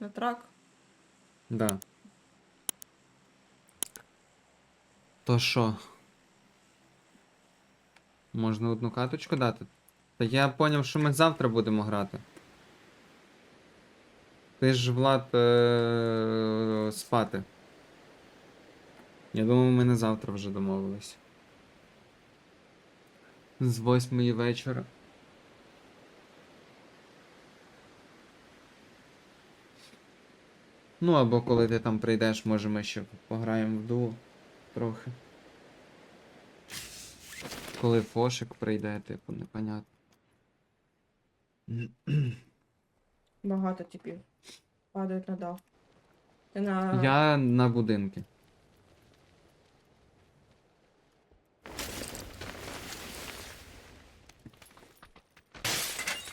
На трак. Да. То що? Можна одну каточку дати? Та я поняв, що ми завтра будемо грати. Ти ж Влад е- спати. Я думав, ми на завтра вже домовились. З восьмої вечора. Ну, або коли ти там прийдеш, може ми ще пограємо в дуо трохи. Коли Фошик прийде, типу, непонятно. Багато типів. Падають на дах. Ти на. Я на будинки.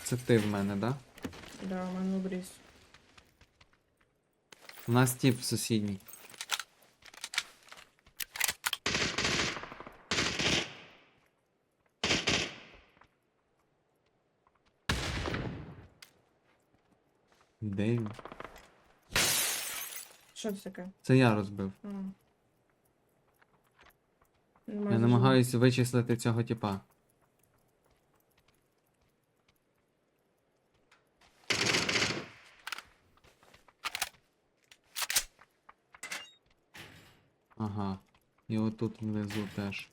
Це ти в мене, да? Да, у мене обріз. У нас тип сусідній. Де він? Що це таке? Це я розбив. А. Я Немає намагаюся вичислити цього типа. Ага. І отут внизу теж.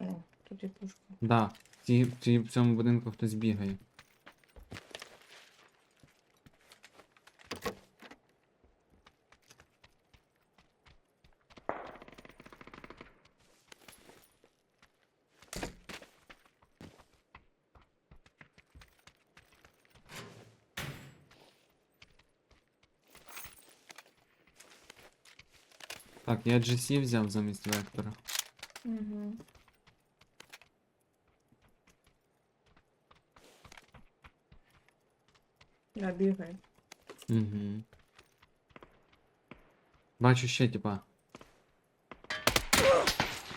О, тут є пушка. Да, в, цьому будинку хтось бігає. я GC взяв замість вектора. Угу. Да, бігай. Угу. Бачу ще типа.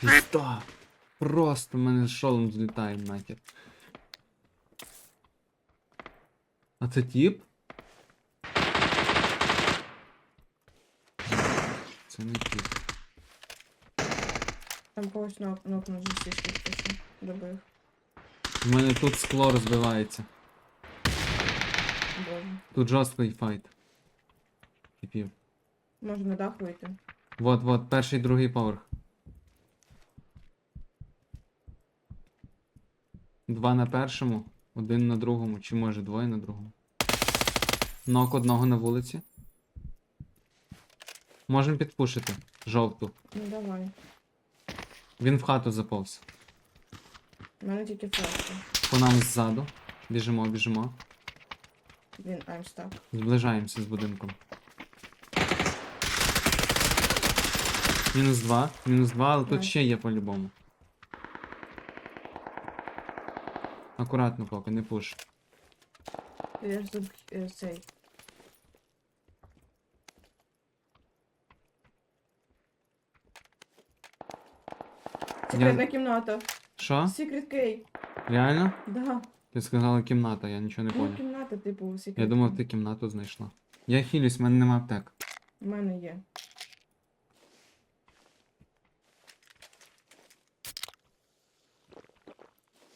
Пізда! Просто в мене шолом злітає нахер. А це тип? Це не тип. Там когось нок нокнув зі стішки хтось. Добив. У мене тут скло розбивається. Боже. Тут жорсткий файт. Типів. Можна на дах вийти. Вот, вот, перший другий поверх. Два на першому, один на другому, чи може двоє на другому. Нок одного на вулиці. Можемо підпушити. Жовту. Ну давай. Він в хату заповз. У мене тільки флешка. По нам ззаду. Біжимо, біжимо. Він I'm stuck. Зближаємося з будинком. Мінус два. Мінус два, але тут ще є по-любому. Акуратно поки, не пуш. Я ж заб... е, цей. Секретна кімната. Що? Секрет кей. Реально? Да. Ти сказала кімната, я нічого не Ну, поняв. кімната, типу, секрет. Я думав, ти кімнату знайшла. Я хилюсь, в мене нема аптек. У мене є.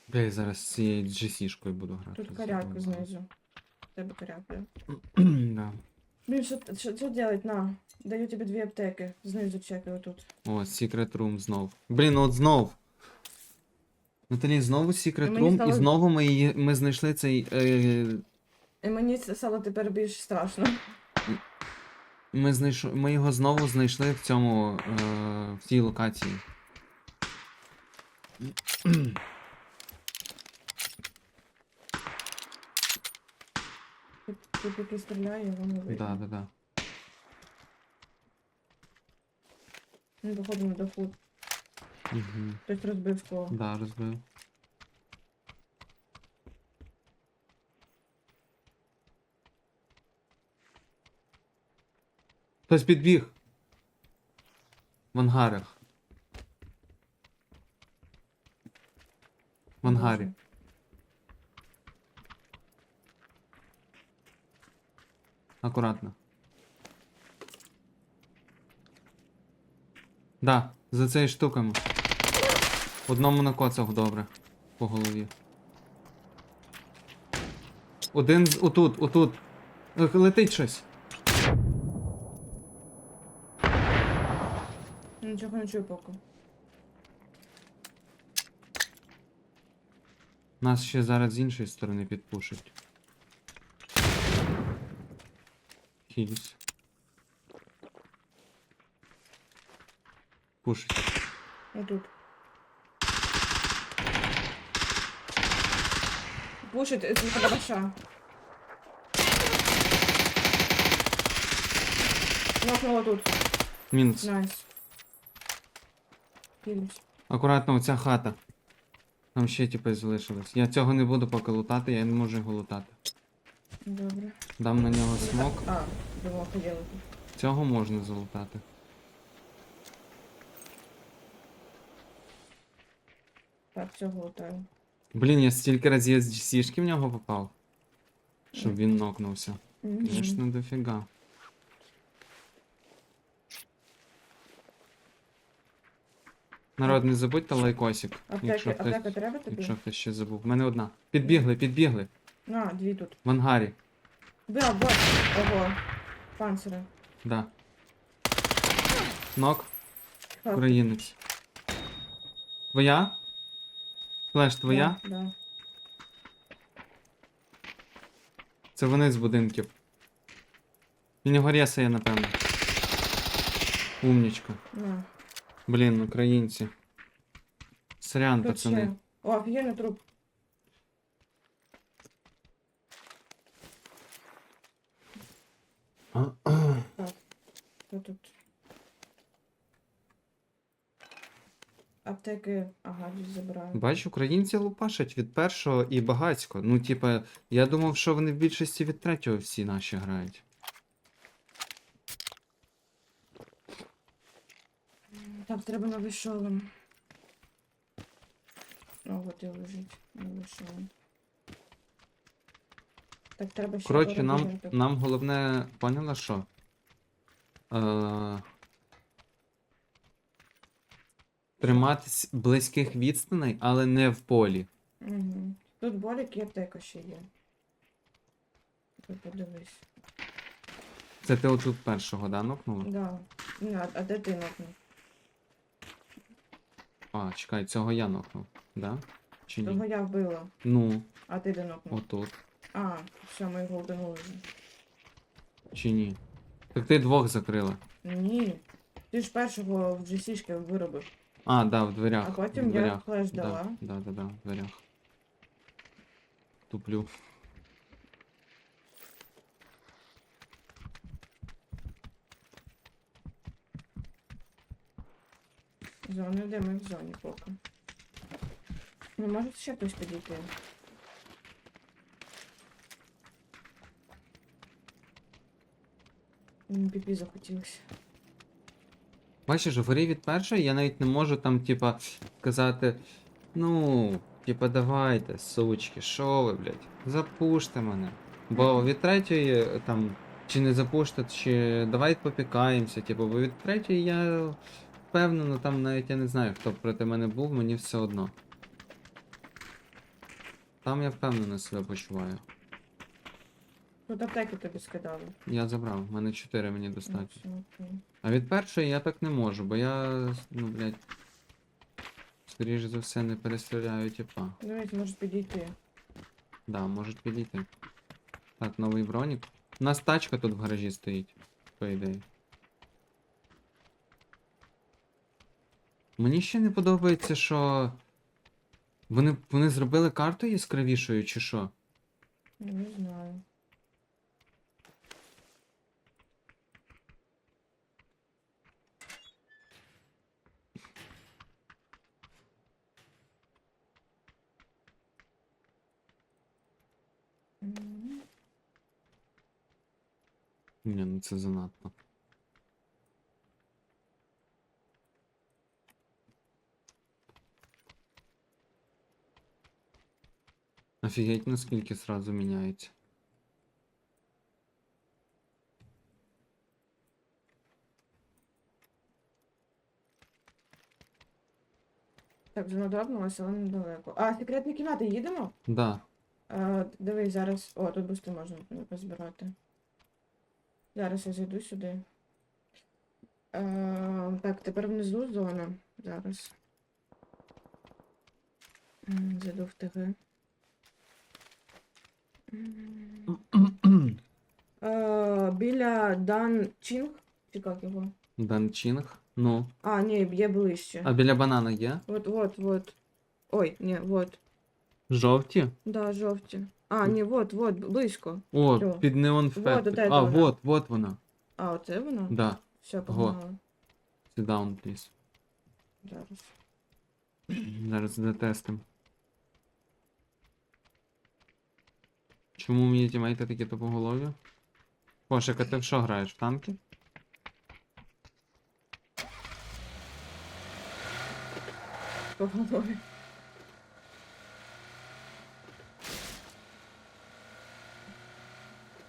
Бля, я зараз з цією GC-шкою буду грати. Тут коряк знизу. В Тебе коряк, да? Блин, що делать? На. Даю тобі дві аптеки. Знизу чекай отут. О, Secret Room знов. Блін, от знов. Наталі, знову Secret І мені Room, стало- і знову ми, її, ми знайшли цей. Е, І мені це стало тепер більш страшно. ми, знайш... ми його знову знайшли в цьому. Е, в цій локації. Тут який стріляє, його не видно. Да, да, да. Він походу на даху. Угу. Хтось розбив скло. Да, розбив. Хтось підбіг. В ангарах. В ангарі. Боже. Акуратно. Да, за цією штуками. Одному накоцав добре. По голові. Один з отут, отут. Летить щось. Нічого не чую поки. Нас ще зараз з іншої сторони підпушать. Хіліс. Пушить. Отут. Пушить, це хороша. Нокнула тут. Мінус. Найс. Хілюсь. Акуратно, оця хата. Там ще типи залишилось. Я цього не буду поки лутати, я не можу його лутати. Добре. Дам на нього смок. А, думала, хотіла. Цього можна залутати. Так, цього лутаю. Блін, я стільки разів з сішки в нього попав. Щоб він нокнувся. Мгм. Звісно, дофіга. Народ, не забудьте лайкосик. Якщо Аптеки, хтось, аптека треба тобі? якщо хтось ще забув. У мене одна. Підбігли, підбігли. На, дві тут. В ангарі. Бля, бот. Ого. Панцири. Да. Нок. Хак. Українець. Твоя? Флеш, твоя? Да, да. Це вони з будинків. Він його рєсає, напевно. Умнічка. На. Блін, українці. Сорян, Тут пацани. ще. О, офігенний труп. Що тут? Аптеки, ага, десь забираю. Бач, українці лупашать від першого і багацько. Ну, типа, я думав, що вони в більшості від третього всі наші грають. Так, треба новий шолом. О, от і лежить. Новий шолом. Так, треба ще Коротше, нам, нам головне, поняла що? Е... Триматись близьких відстаней, але не в полі. Угу. Тут болік і аптека ще є. Ти подивись. Це ти отут першого, да, нокнула? Да. А де ти нокнув? А, чекай, цього я нокнув, да? Чи ні? Того я вбила, Ну, а ти де нокнув? отут. А, все, ми його вже. Чи ні? Так ти двох закрила. Ні. Ти ж першого в GC-шки виробив. А, да, в дверях. А в потім я дверях. флеш дала. да, да, да, в дверях. Туплю. Зону де ми в зоні поки. Не може ще хтось підійти. Піпі захотілося. Бачиш, вгорі від першої я навіть не можу там, типа, сказати. Ну, типа, давайте, сучки, що ви, блядь, запуште мене. Бо від третьої, там, чи не запуште, чи давайте попікаємося, типу, бо від третьої я впевнено, там навіть я не знаю, хто проти мене був, мені все одно. Там я впевнено себе почуваю. Тут аптеки тобі скидали. Я забрав, в мене 4 мені Ну, достатньо. все, окей. А від першої я так не можу, бо я, ну, блядь, скоріш за все не перестріляю, типа. Дивись, можеш підійти. Да, можуть підійти. Так, новий бронік. У нас тачка тут в гаражі стоїть, по ідеї. Мені ще не подобається, що. Вони, вони зробили карту яскравішою, чи що? Ну, Не знаю. Ні, ну це занадто. Офігеть, наскільки сразу міняється. Так, вже надробнулося, але недалеко. А, секретні кімнати їдемо? Да. А, дивись, зараз. О, тут бусти можна позбирати. Зараз я зайду сюди. А, так, тепер внизу зона. Зараз. Зайду в ТГ. А, біля Дан Чінг. Чи як його? Данчинг. Ну. А, ні, є ближче. А біля банана є? Вот, вот, вот. Ой, ні, вот. Жовті? Да, жовті. А, ні, вот, вот, близько. О, Всё. під неон Вот, фет. от это А, вона. вот, вот вона. А, оце воно? Да. Все, погнали. Sit down, please. Зараз. Зараз затестим. Чому мені тімейти такі тупоголові? Кошик, а ти в що граєш? В танки? По голові.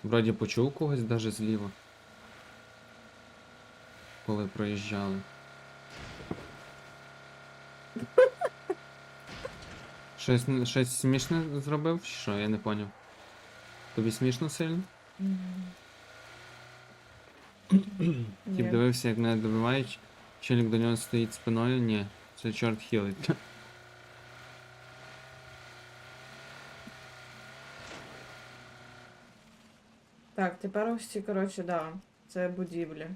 Вроді почув когось даже зліва. Коли проїжджали. Щось, щось смішне зробив? Що, я не поняв. Тобі смішно сильно? Тіп дивився, як мене добивають. Челік до нього стоїть спиною. Ні, це чорт хілить. Тепер ось ці, коротше, да. Це будівлі.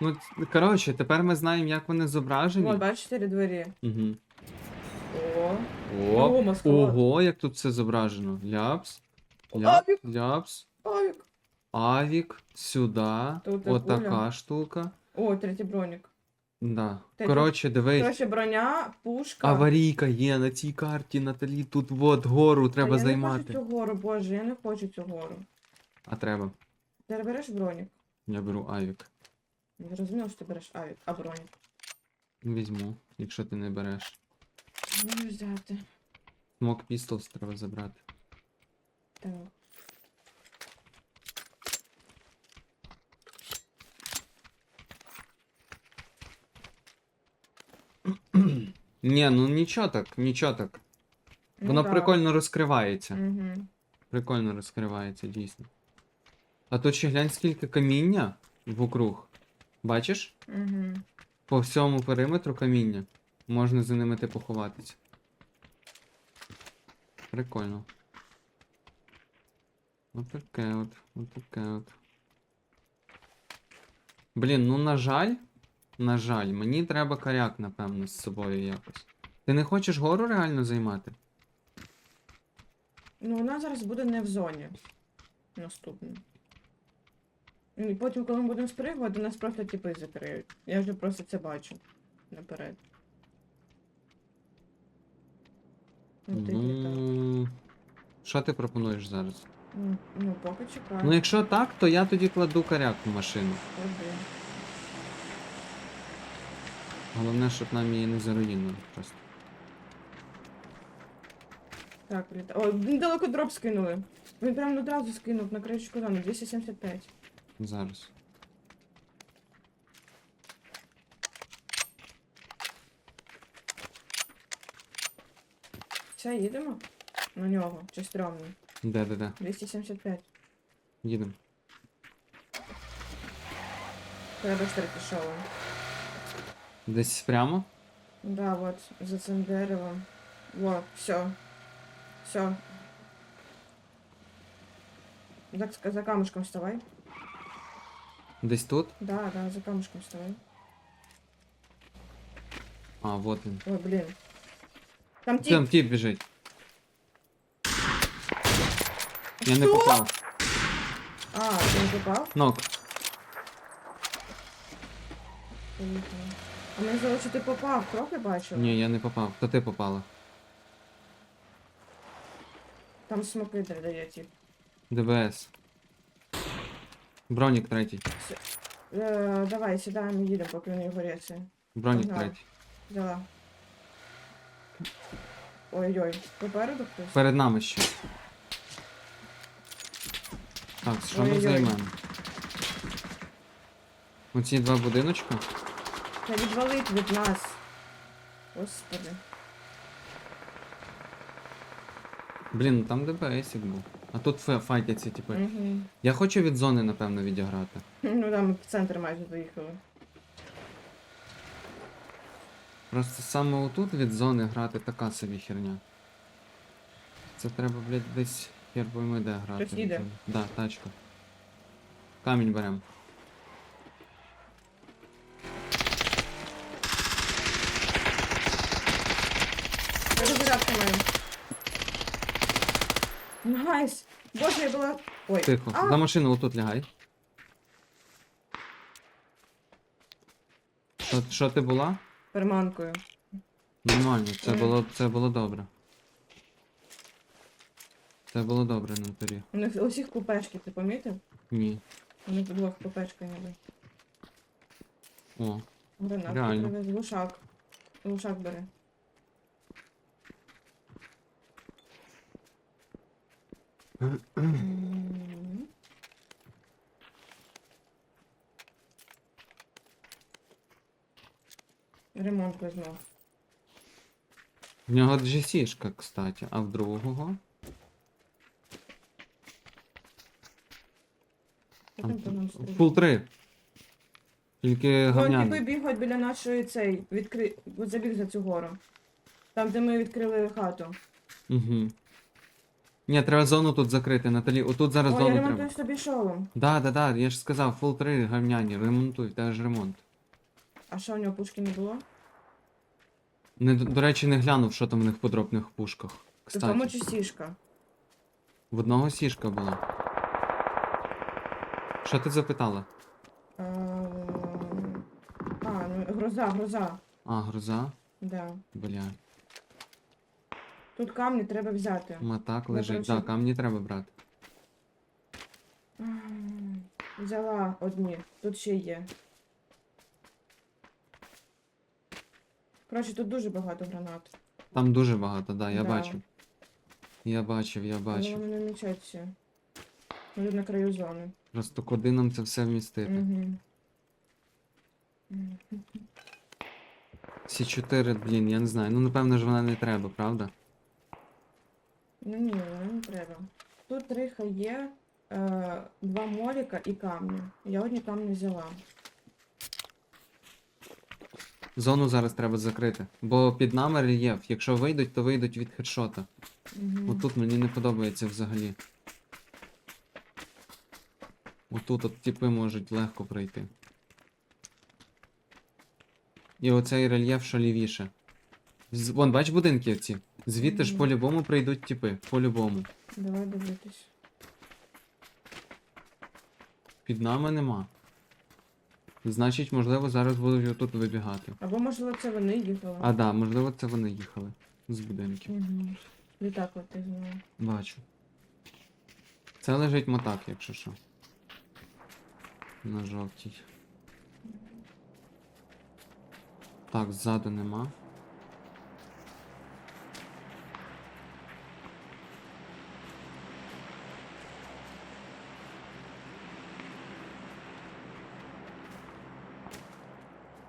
Ну, коротше, тепер ми знаємо, як вони зображені. Бачиш, чотири двері. Угу. О. О, О, ого, як тут все зображено. Ляпс. Авік. Ляп, ляпс. Авік. Авік, сюди. Тут і Отака куля. штука. О, третій бронік. Да. Та Коротше, дивись. Коротше, броня, пушка. Аварійка є на цій карті, Наталі. Тут от гору Та треба я не займати. хочу цю гору, боже, я не хочу цю гору. А треба. Ти береш бронік? Я беру авік. Не зрозуміло, що ти береш авік, а бронік. Візьму, якщо ти не береш. Можеш взяти. Смок Pistols треба забрати. Так. Ні, ну нічого так, нічого так. Ну Воно да. прикольно розкривається. Угу. Прикольно розкривається, дійсно. А тут ще глянь, скільки каміння вокруг. Бачиш? Угу. По всьому периметру каміння. Можна за ними типу ховатися. Прикольно. Отаке от, отаке от. Блін, ну на жаль. На жаль, мені треба коряк, напевно, з собою якось. Ти не хочеш гору реально займати? Ну, вона зараз буде не в зоні. Наступно. І потім, коли ми будемо спригувати, нас просто типи закриють. Я вже просто це бачу. Наперед. Ну, ти літак. Ну. Що ти пропонуєш зараз? Ну, ну, поки чекаю. Ну, якщо так, то я тоді кладу коряк в машину. Ходи. Головне, щоб нам її не заруїнили просто. Так, літа. О, недалеко дроп скинули. Він прям одразу скинув на кришку зони, 275. Зараз. Все, їдемо? На нього, чи стрьомно? Де, де, де? 275. Їдемо. Треба стрити шоу. Десь прямо? Да, вот, за цим деревом. Вот, все. Все. Так, ска- за камушком вставай. Десь тут? Да, да, за камушком вставай. А, вот він. Ой, блин. Там тип. Там тип біжить. Я не Що? попав. А, ти не попав? Нок. Поїхали. А мені що ти попав, трохи бачив? Ні, я не попав. То ти попала. Там смоки дає тип. ДБС. Бронік третій. Е, давай, сідаємо, їдемо, поки вони горяться. Бронік Погнали. третій. Взяла. Ой-ой, попереду хтось? Перед нами ще. Так, що ми Ой-ой-ой. займемо? Оці два будиночка. Та відвалить від нас. Господи. Блін, там ДБСик був. А тут фе- файтяться, типу. Угу. Я хочу від зони, напевно, відіграти. Ну там в центр майже доїхали. Просто саме отут від зони грати така собі херня. Це треба, блядь, десь хер пойми де грати. Хтось їде? Да, тачка. Камінь берем. Перезарядка маю. Найс! Боже, я була. Ой. Тихо. А! За машину отут лягай. Що, що ти була? Перманкою. Нормально, це Мгм. було, це було добре. Це було добре на турі. У них усіх купешки, ти помітив? Ні. У них двох купешка ніби. О, Гранатку Реально. Лушак. Лушак бери. Ремонт візьму. в нього GC-шка, кстати, а в другого. Фул 3. Тільки Вон говняний. типи бігають біля нашої цей, відкри... забіг за цю гору. Там, де ми відкрили хату. Угу. Ні, треба зону тут закрити, Наталі. Отут зараз О, я зону ремонтую треба. собі шолом. Да, да, да, я ж сказав, фул 3 говняні, ремонтуй, теж ремонт. А що у нього пушки не було? Не, до до речі, не глянув, що там в них по дропних пушках. Ти кому Кстати, чи сішка? в одного сішка була. Що ти запитала? А, а, ну гроза, гроза. А, гроза? Да. Бля. Тут камні треба взяти. Матак лежить. короче- Да, камні треба брати. Взяла одні. Тут ще є. Коротше, тут дуже багато гранат. Там дуже багато, да, я Да. бачив. Я бачив, я Але бачив. вони не мічаться. Вони на краю зони. Просто куди нам це все вмістити? Угу. Всі 4, блін, я не знаю. Ну напевно ж вона не треба, правда? Ну ні, вона не треба. Тут риха є, е, два моліка і камні. Я одні камні взяла. Зону зараз треба закрити. Бо під нами рельєф. Якщо вийдуть, то вийдуть від хедшота. Угу. Отут мені не подобається взагалі. Отут от типи можуть легко пройти. І оцей рельєф, що лівіше. З- Вон, бач будинки ці. Звідти ж по-любому прийдуть типи. По-любому. Давай дивитись. Під нами нема. Значить, можливо, зараз будуть отут вибігати. Або можливо це вони їхали. А да, можливо, це вони їхали з будинків. Угу. Літак от ти знаю. Бачу. Це лежить мотак, якщо що. На жовтій. Так, ззаду нема.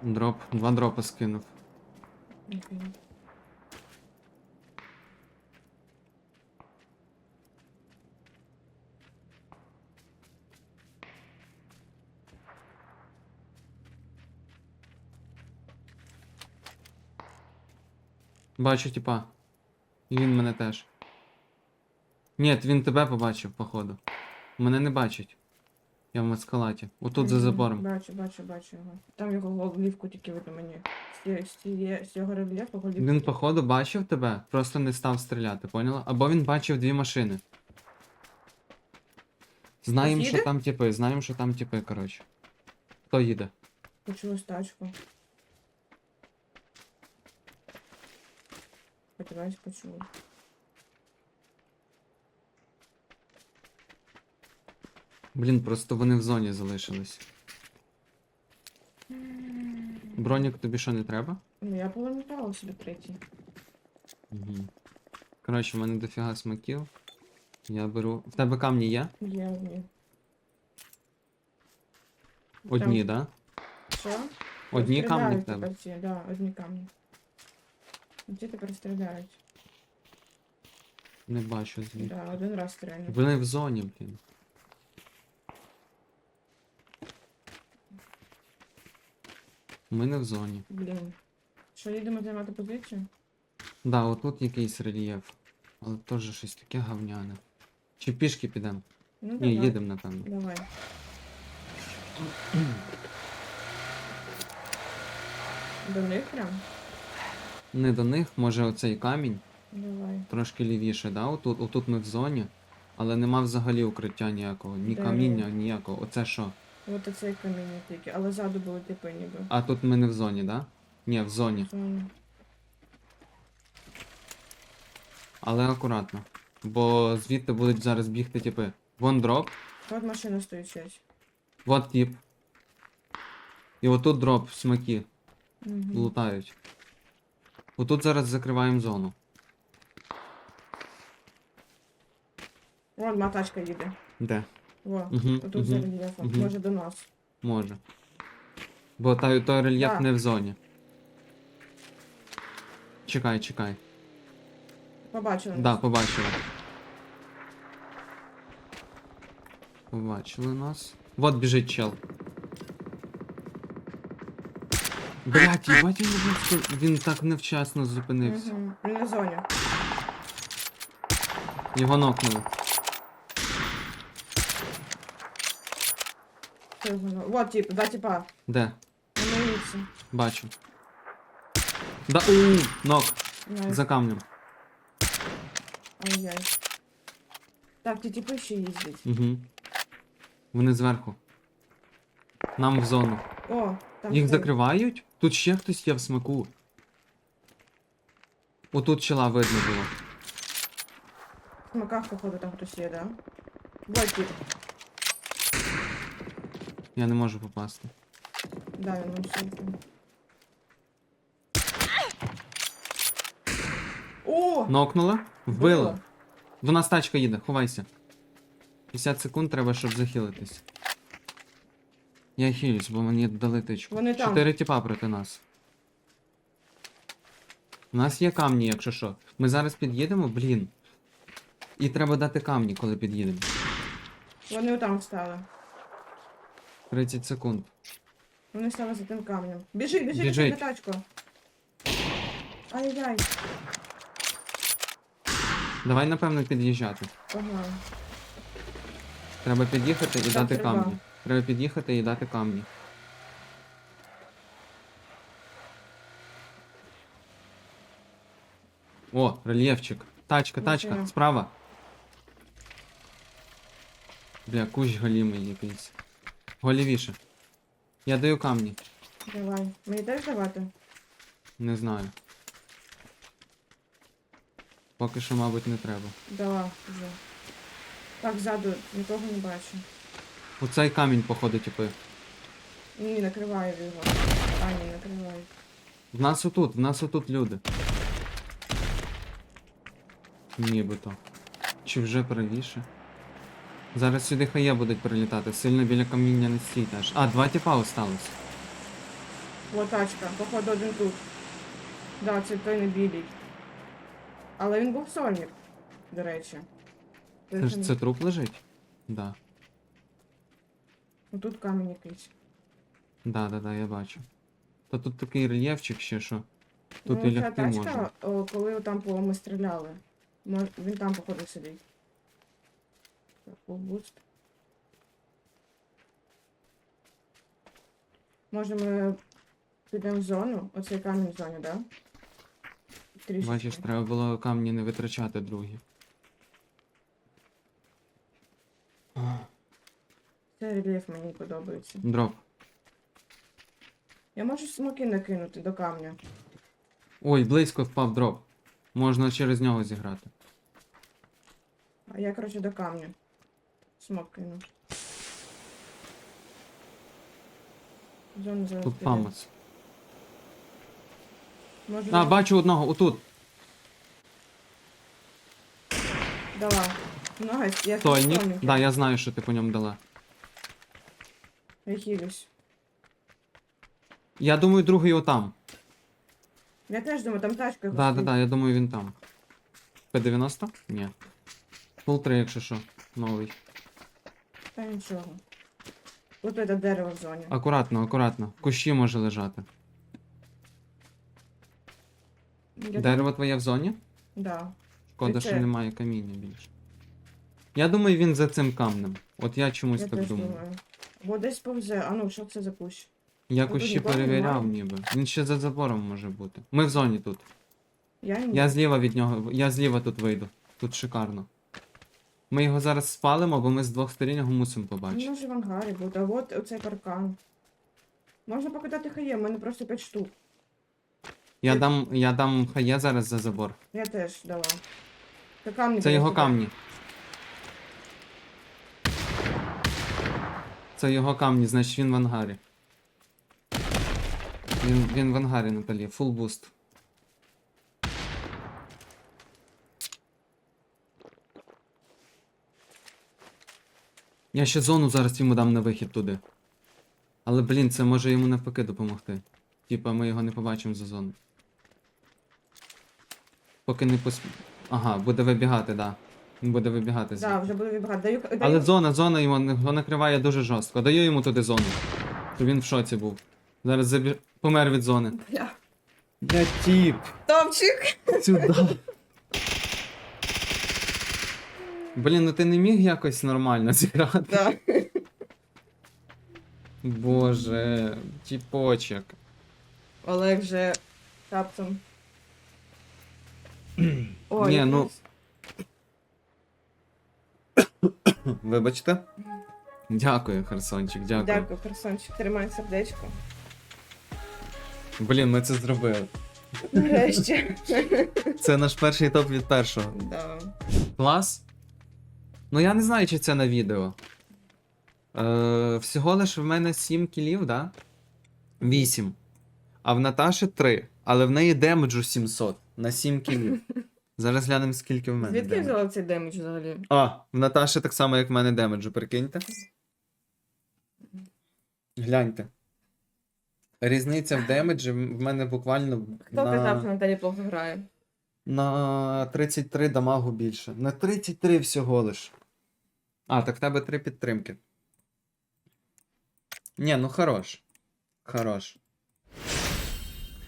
Дроп, два дропа скинув. Бачу, типа. Він мене теж. Ні, він тебе побачив, походу. Мене не бачить. Я в маскалаті. Отут за Мгм. забором. Бачу, бачу, бачу його. Там його голівку тільки видно мені. З, з, цієї- з цього рельєфу голівку. Він, походу, бачив тебе, просто не став стріляти, поняла? Або він бачив дві машини. Знаємо, що їде? там типи, знаємо, що там типи, коротше. Хто їде? Почула тачку. Сподіваюсь, почула. Блін, просто вони в зоні залишились. Бронік тобі що не треба? Ну, я поломітала собі третій. Угу. Коротше, в мене дофіга смаків. Я беру. В тебе камні є? Є одні. Одні, да? Що? Одні камні в тебе. ці, да, одні камні. Ті тепер стріляють. Не бачу звідки. Да, один раз стріляють. Вони в зоні, блін. Ми не в зоні. Блін. Що, їдемо займати позицію? Да, отут якийсь рельєф. Але теж щось таке говняне. Чи пішки підемо? Ну, Ні, давай. їдемо, напевно. Давай. До них прям? Не до них, може оцей камінь, Давай. трошки лівіше, да? Отут, отут ми в зоні, але нема взагалі укриття ніякого, ні Де каміння, ніякого. Оце що? От оцей каміння тільки, але ззаду були типи ніби. А тут ми не в зоні, да? Ні, в зоні. Зону. Але акуратно. Бо звідти будуть зараз бігти типи. Вон дроп, От машина стоїть щось. вот тип. І отут дроп, смаки, Угу. лутають. Отут зараз закриваємо зону. Вон одна тачка їде. Де? Во, Угу, отут мгм. Може до нас. Може. Бо той, той рельєф Да. не в зоні. Чекай, чекай. Побачили. Да, нас. побачили. Побачили нас. Вот біжить чел. Блять, їбать він, він, він так невчасно зупинився. Угу. Він на зоні. Його нокнули. Що його Вот тип, два типа. Де? На милиці. Бачу. Да, у, нок. Найс. За камнем. Ай-яй. Так, ті типи ще їздять. Угу. Вони зверху. Нам в зону. О, там Їх цей. закривають? Тут ще хтось є в смаку. Отут чела видно було. В смаках, походу, там хтось є, да? Вот тип. Я не можу попасти. Да, він сумку. О! Нокнула? Вбила. Вбила. До нас тачка їде, ховайся. 50 секунд треба, щоб захилитись. Я хилюсь, бо мені дали тичку. Вони там. Чотири тіпа проти нас. У нас є камні, якщо що. Ми зараз під'їдемо, блін. І треба дати камні, коли під'їдемо. Вони отам встали. 30 секунд. Вони стали за тим камнем. Біжи, біжи, біжи Біжить. на тачку. Ай-яй. Давай, напевно, під'їжджати. Погнали. Треба під'їхати і Так, дати треба. камні. Треба під'їхати і дати камні. О, рельєфчик. Тачка, тачка, Машина. справа. Бля, кущ голімий якийсь. Голівіше. Я даю камні. Давай. Мені теж давати? Не знаю. Поки що, мабуть, не треба. Дала вже. Так, ззаду нікого не бачу. Оцей камінь, походу, типи. Ні, накриваю його. А, ні, накриваю. В нас отут, в нас отут люди. Нібито. Чи вже правіше? Зараз сюди хає будуть прилітати, сильно біля каміння не стій теж. А, два тіпа осталось. О, тачка. Походу один тут. Да, це той не білий. Але він був сольник, до речі. Це ж це труп лежить? Да. Тут камінь якийсь. Да, да, да, я бачу. Та тут такий рельєфчик ще що. Тут ну, і ця лягти тачка, можна. О, коли там по ми стріляли. Він там, походу, сидить. Так, boost. Може ми підемо в зону? Оцей камінь в зоні, да? Трішечки. Бачиш, треба було камні не витрачати другі. Цей рельєф мені подобається. Дроп. Я можу смоки накинути до камня. Ой, близько впав дроп. Можна через нього зіграти. А я, коротше, до камня. Смок кину. Зону зараз Тут піде. памос. Може, А, бачу одного, отут. Дала. Найс, я Тольник. тільки Да, я знаю, що ти по ньому дала. Я хилюсь. Я думаю, другий отам. Я теж думаю, там тачка. Да, да, да, я думаю, він там. П90? Ні. Фул 3, якщо що. Новий. Та нічого. Тут це дерево в зоні. Акуратно, акуратно. Кущі може лежати. Я Дерево твоє в зоні? Да. Шкода, що немає каміння більше. Я думаю, він за цим камнем. От я чомусь Я так теж думаю. думаю. Бо десь повзе. А ну, що це за кущ? Я тут кущі нікого перевіряв немає? ніби. Він ще за забором може бути. Ми в зоні тут. Я ні. Я зліва від нього, я зліва тут вийду. Тут шикарно. Ми його зараз спалимо, бо ми з двох сторін його мусимо побачити. може в ангарі бути, а от оцей паркан. Можна покидати хає, в мене просто 5 штук. Я дам, я дам хає зараз за забор. Я теж дала. Це камні. Це його камні. Це його камні, значить він в ангарі. Він, він в ангарі, Наталі, фул буст. Я ще зону зараз йому дам на вихід туди. Але, блін, це може йому навпаки допомогти. Типа ми його не побачимо за зону. Поки не пос... Ага, буде вибігати, да. Він буде вибігати звідти. да, вже буду вибігати. Даю, даю... Але зона, зона його, його накриває дуже жорстко. Даю йому туди зону. Щоб він в шоці був. Зараз забі... помер від зони. Бля. Бля, тіп! Топчик! Сюди. Блін, ну ти не міг якось нормально зіграти. Да. Боже, тіпочок. Олег же каптом. О, Ні, ну- Вибачте. Дякую, Херсончик, дякую. Дякую, Херсончик, тримай сердечко. Блін, ми це зробили. Нарешті. Це наш перший топ від першого. да. Клас. Ну я не знаю, чи це на відео. Е, всього лиш в мене 7 кілів, да? 8. А в Наташі 3. Але в неї демеджу 700 на 7 кілів. Зараз глянемо, скільки в мене. Звідки демеджу. взяла цей демедж взагалі? А, в Наташі так само, як в мене демеджу, прикиньте. Гляньте. Різниця в демеджі в мене буквально Хто казав, що на, Наталі плохо грає? На 33 дамагу більше. На 33 всього лиш. А, так в тебе 3 підтримки. Ні, ну хорош. Хорош.